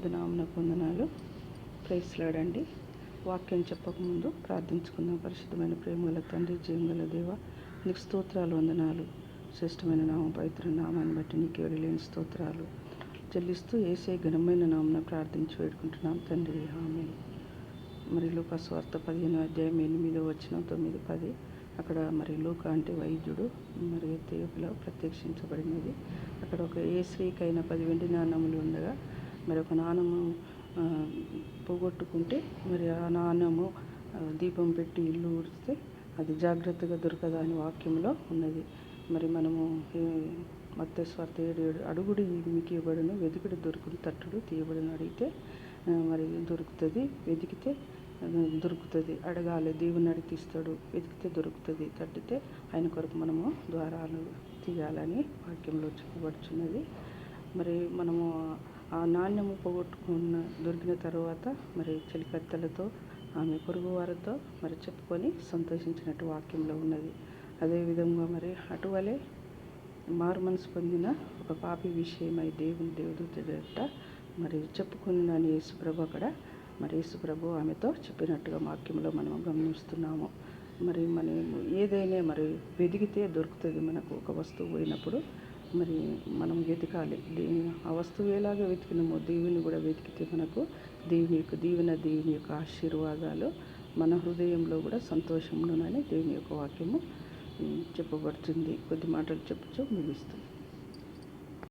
పరిశుద్ధ నామన పొందనాలు ప్రైస్లాడండి వాక్యం చెప్పకముందు ప్రార్థించుకుందాం. పరిశుద్ధమైన ప్రేమగల తండ్రి జీవంగల దేవ నీకు స్తోత్రాలు వందనాలు. శ్రేష్టమైన నామ పవిత్ర నామాన్ని బట్టి నీకు లేని స్తోత్రాలు. చెల్లిస్తూ ఏసే ఘనమైన నామన ప్రార్థించి వేడుకుంటున్నాం. తండ్రి హామీ మరి లోక స్వార్థ పదిహేను అధ్యాయం ఎనిమిదో వచ్చిన తొమ్మిది పది. అక్కడ మరి లోక అంటే వైద్యుడు మరి దేవులో ప్రత్యక్షించబడినది. అక్కడ ఒక ఏ స్త్రీకైనా పది వెండి నాణములు ఉండగా మరి ఒక నాణము పోగొట్టుకుంటే మరి ఆ నాణము దీపం పెట్టి ఇల్లు ఊడిస్తే అది జాగ్రత్తగా దొరకదా అని వాక్యంలో ఉన్నది. మరి మనము మత్స్వార్థ ఏడు ఏడు అడుగుడు మీకు ఇవ్వబడును వెతుకుడు దొరుకుడు తట్టుడు తీయబడును అడిగితే మరి దొరుకుతుంది వెతికితే దొరుకుతుంది. అడగాలి దేవుని అడిగిస్తాడు వెతికితే దొరుకుతుంది తట్టితే ఆయన కొరకు మనము ద్వారాలు తీయాలని వాక్యంలో చెప్పబడుచున్నది. మరి మనము ఆ నాణ్యము పోగొట్టుకున్న దొరికిన తర్వాత మరి చెలికత్తెలతో ఆమె పొరుగు వారితో మరి చెప్పుకొని సంతోషించినట్టు వాక్యంలో ఉన్నది. అదేవిధంగా మరి అటువలే మారు మనసు పొందిన ఒక పాపి విషయమై దేవుని దేవుడు మరి చెప్పుకుని యేసు యేసుప్రభు అక్కడ మరి యేసుప్రభు ఆమెతో చెప్పినట్టుగా వాక్యంలో మనం గమనిస్తున్నాము. మరి మనం ఏదైనా మరి వెదిగితే దొరుకుతుంది మనకు ఒక వస్తువు పోయినప్పుడు మరి మనం వెతకాలి. ఆ వస్తువు ఎలాగ వెతికినామో దేవుని కూడా వెతికితే మనకు దేవుని యొక్క దీవెన దేవుని యొక్క ఆశీర్వాదాలు మన హృదయంలో కూడా సంతోషంలోనని దేవుని యొక్క వాక్యము చెప్పబడుతుంది. కొద్ది మాటలు చెప్పుచూ ముగిస్తుంది